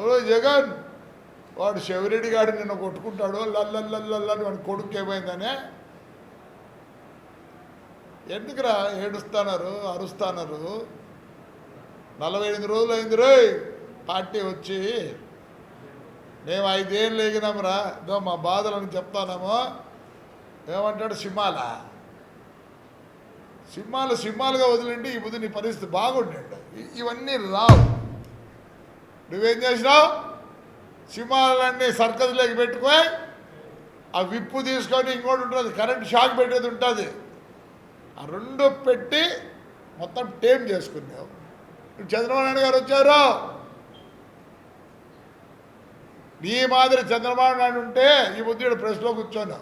ఓ జగన్ వాడు శివరెడ్డి గాడు నిన్న కొట్టుకుంటాడు లల్లల్లల్లని వాడి కొడుకు ఏమైందనే? ఎందుకురా ఏడుస్తున్నారు అరుస్తున్నారు? నలభై ఎనిమిది రోజులు అయింది రోయ్ పార్టీ వచ్చి. మేము ఐదేళ్ళు ఎగినాంరా ఇదో మా బాధలను చెప్తానేమో. ఏమంటాడు సింహాల? సింహాలు సింహాలుగా వదిలిండి ఈ బుద్ధి నీ పరిస్థితి బాగుండండి ఇవన్నీ రావు. నువ్వేం చేసినావు? సింహాలన్నీ సర్కస్లోకి పెట్టుకొని ఆ విప్పు తీసుకొని ఇంకోటి ఉంటుంది కరెంట్ షాక్ పెట్టేది ఉంటుంది. ఆ రెండు పెట్టి మొత్తం టేమ్ చేసుకున్నావు చంద్రబాబు నాయుడు గారు వచ్చారు. నీ మాదిరి చంద్రబాబు నాయుడు ఉంటే ఈ బుద్ధుడు ప్రెస్లో కూర్చోను.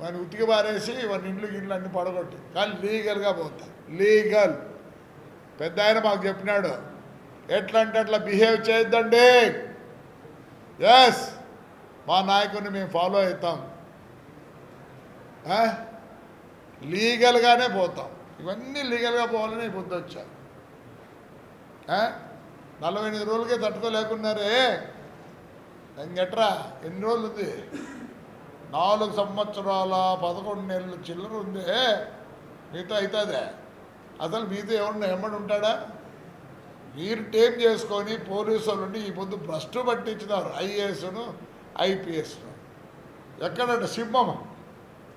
వాడిని ఉతికి పారేసి వాడిని ఇండ్లు గిండ్లు అన్ని పడగొట్టి. కానీ లీగల్గా పోతా. లీగల్. పెద్ద ఆయన మాకు చెప్పినాడు. ఎట్లా అంటే అట్లా బిహేవ్ చేయొద్దండి. ఎస్ మా నాయకుడిని మేము ఫాలో అవుతాం. లీగల్గానే పోతాం. ఇవన్నీ లీగల్గా పోవాలని బుద్ధి వచ్చా? నలభై ఎనిమిది రోజులకే తట్టుకోలేకున్నారే ఇంకెట్రా ఎన్ని రోజులు ఉంది నాలుగు సంవత్సరాల పదకొండు నెలలు చిల్లర ఉంది. మీతో అవుతుందే అసలు మీతో ఎవరన్నా ఎమ్మడి ఉంటాడా? మీరు టేం చేసుకొని పోలీసు వాళ్ళు ఉండి ఈ పొద్దు భ్రష్టు పట్టించినారు ఐఏఎస్ను ఐపీఎస్ను. ఎక్కడంటే సింహం.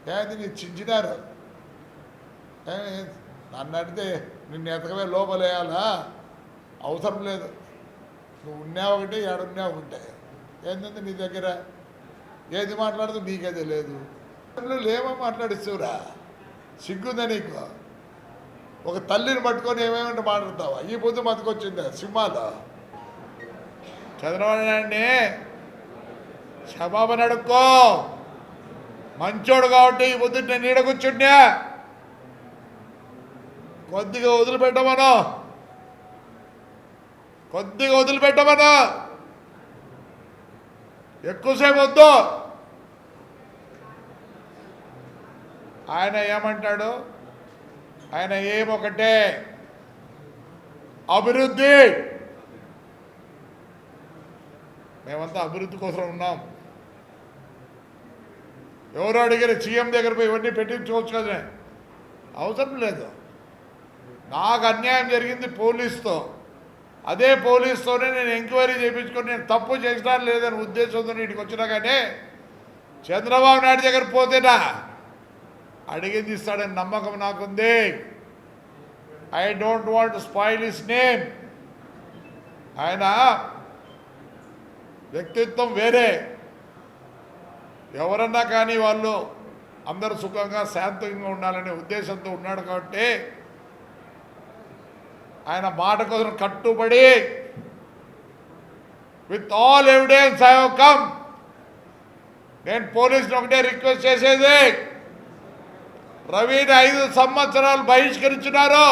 ఏది నీ చించినారు? ఏ, నన్ను అడిగితే నిన్ను ఎతకమే లోపలేయాలా అవసరం లేదు. నువ్వు ఉన్నావు ఒకటి ఏడున్నావు ఒకటే. ఏంటంటే నీ దగ్గర? ఏది మాట్లాడుతూ లేదు? నువ్వు లేమో మాట్లాడిస్తురా సిగ్గుందా నీకు? ఒక తల్లిని పట్టుకొని ఏమేమంటే మాట్లాడతావా? ఈ పొద్దు మతకొచ్చిందా? సింహాలు చంద్రబాబు నాయుడిని క్షమాపణ అడుక్కో మంచోడు కాబట్టి ఈ పొద్దు నేను నీడ కూర్చుండే కొద్దిగా వదిలిపెట్టమను. కొద్దిగా వదిలిపెట్టమను. ఎక్కువసేపు వద్దు. ఆయన ఏమంటాడు? ఆయన ఏమొకటే అభివృద్ధి. మేమంతా అభివృద్ధి కోసం ఉన్నాం. ఎవరు అడిగిన సీఎం దగ్గర పోయి ఇవన్నీ పెట్టించుకోవచ్చు కదా అవసరం లేదు. నాకు అన్యాయం జరిగింది పోలీస్తో. అదే పోలీస్తోనే నేను ఎంక్వైరీ చేయించుకొని నేను తప్పు చేసినా లేదని ఉద్దేశంతో ఇంటికి వచ్చినా కానీ చంద్రబాబు నాయుడు దగ్గర పోతేనా? అడిగింది ఇస్తాడని నమ్మకం నాకుంది. I don't want spoil his name ఆయన వ్యక్తిత్వం వేరే. ఎవరన్నా కానీ వాళ్ళు అందరూ సుఖంగా శాంతంగా ఉండాలనే ఉద్దేశంతో ఉన్నాడు కాబట్టి ఆయన మాట కోసం కట్టుబడి with all evidence I come నేను పోలీసులు ఒకటే రిక్వెస్ట్ చేసేది. రవిని ఐదు సంవత్సరాలు బహిష్కరించినారు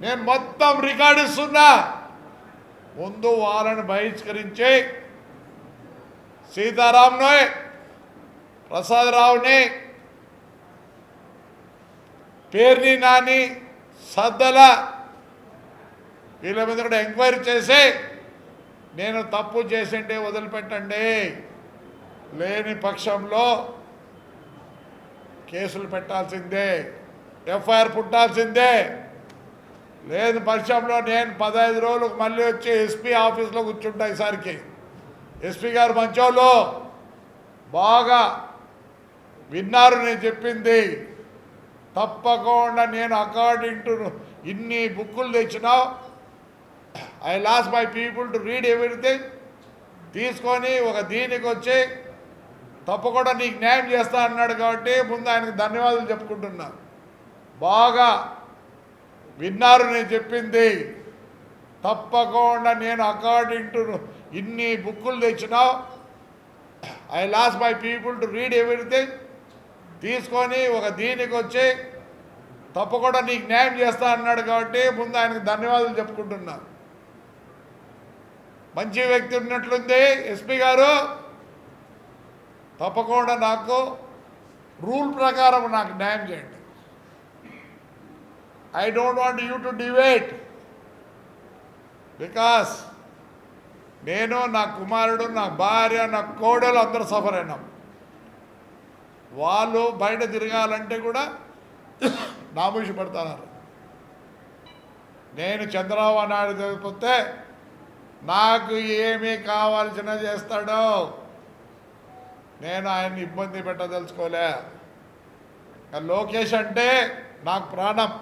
నేను మొత్తం రికార్డు ఇస్తున్నా. ముందు వాళ్ళని బహిష్కరించి సీతారాంని ప్రసాదరావుని పేర్ని నాని సద్దల వీళ్ళ మీద కూడా ఎంక్వైరీ చేసి నేను తప్పు చేసింటే వదిలిపెట్టండి. లేని పక్షంలో కేసులు పెట్టాల్సిందే ఎఫ్ఐఆర్ పుట్టాల్సిందే. లేని పక్షంలో నేను పదహైదు రోజులకు మళ్ళీ వచ్చి ఎస్పీ ఆఫీస్లో కూర్చుంటా ఈసారికి. ఎస్పీ గారు మంచోళ్ళు. బాగా విన్నారు నేను చెప్పింది. తప్పకుండా నేను అకార్డింగ్ టు ఇన్ని బుక్కులు తెచ్చినావు I lost my people to read everything. తీసుకొని ఒక దీనికి వచ్చి తప్పకుండా నీకు న్యాయం చేస్తా అన్నాడు కాబట్టి ముందు ఆయనకు ధన్యవాదాలు చెప్పుకుంటున్నా. బాగా విన్నారు నేను చెప్పింది. తప్పకుండా నేను అకార్డింగ్ టు ఇన్ని బుక్కులు తెచ్చినావు I lost my people to read everything తీసుకొని ఒక దీనికి వచ్చి తప్పకుండా నీకు న్యాయం చేస్తా అన్నాడు కాబట్టి ముందు ఆయనకు ధన్యవాదాలు చెప్పుకుంటున్నా. మంచి వ్యక్తి ఉన్నట్లుంది. ఎస్పీ గారు తప్పకుండా నాకు రూల్ ప్రకారం నాకు న్యాయం చేయండి. I don't want you to deviate because నేను నా కుమారుడు నా భార్య నా కోడలు అందరూ సఫర్ అయినాం. వాళ్ళు బయట తిరగాలంటే కూడా నామూషి పడుతున్నారు నేను చంద్రబాబు నాయుడు చదివిపోతే నాకు ఏమి కావాల్సిన చేస్తాడో నేను ఆయన్ని ఇబ్బంది పెట్టదలుచుకోలే. లోకేష్ అంటే నాకు ప్రాణం.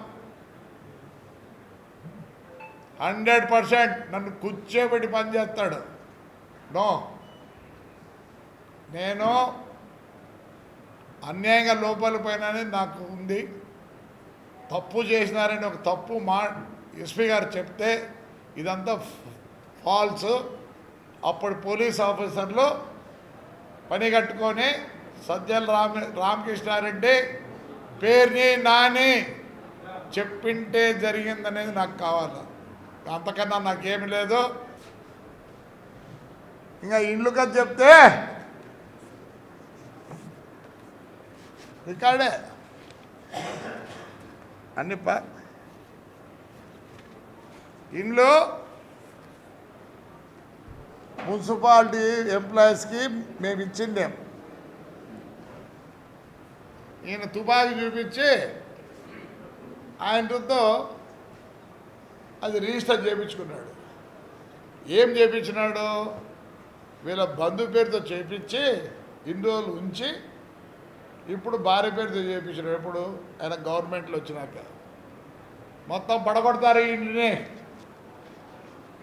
హండ్రెడ్ పర్సెంట్ నన్ను కూర్చోబెట్టి పని చేస్తాడు. నో. నేను అన్యాయంగా లోపలి పోయినని నాకు ఉంది. తప్పు చేసినారని ఒక తప్పు మా ఎస్పీ గారు చెప్తే ఇదంతా ఫాల్స్. అప్పుడు పోలీస్ ఆఫీసర్లు పని కట్టుకొని సజ్జల రామ రామకృష్ణారెడ్డి పేరుని నాని చెప్పింటే జరిగిందనేది నాకు కావాలి. అంతకన్నా నాకేమి లేదు. ఇంకా ఇండ్లు కదా చెప్తే రికార్డే. అన్ని పా ఇండ్లు మున్సిపాలిటీ ఎంప్లాయీస్కి మేము ఇచ్చిందేం? ఈయన తుపాకి చూపించి ఆయనతో అది రిజిస్టర్ చేయించుకున్నాడు. ఏం చేయించినాడు? వీళ్ళ బంధు పేరుతో చేయించి ఇన్ని రోజులు ఉంచి ఇప్పుడు భార్య పేరుతో చేయించినాడు. ఎప్పుడు? ఆయన గవర్నమెంట్లో వచ్చినాక. మొత్తం పడగొడతారు ఈ ఇంటిని.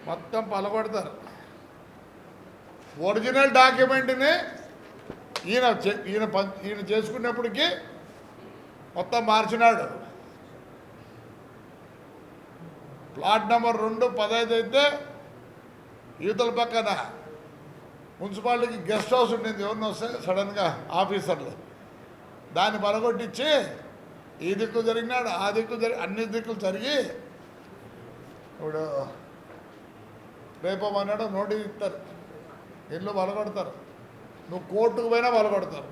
మొత్తం పలగొడతారు. ఒరిజినల్ డాక్యుమెంట్ని ఈయన చే- ఈయన ఈయన చేసుకున్నప్పటికీ మొత్తం మార్చినాడు. ప్లాట్ నెంబర్ రెండు పదహైదు అయితే యూతల పక్కన మున్సిపాలిటీకి గెస్ట్ హౌస్ ఉండింది ఎవరిని వస్తే సడన్గా ఆఫీసర్లు. దాన్ని పలగొట్టించి ఈ దిక్కు జరిగినాడు ఆ దిక్కు జరిగి అన్ని దిక్కులు జరిగి ఇప్పుడు రేపు అన్నాడు నోటీస్ ఇస్తారు ఇల్లు బలగొడతారు నువ్వు కోర్టుకు పోయినా బలగొడతారు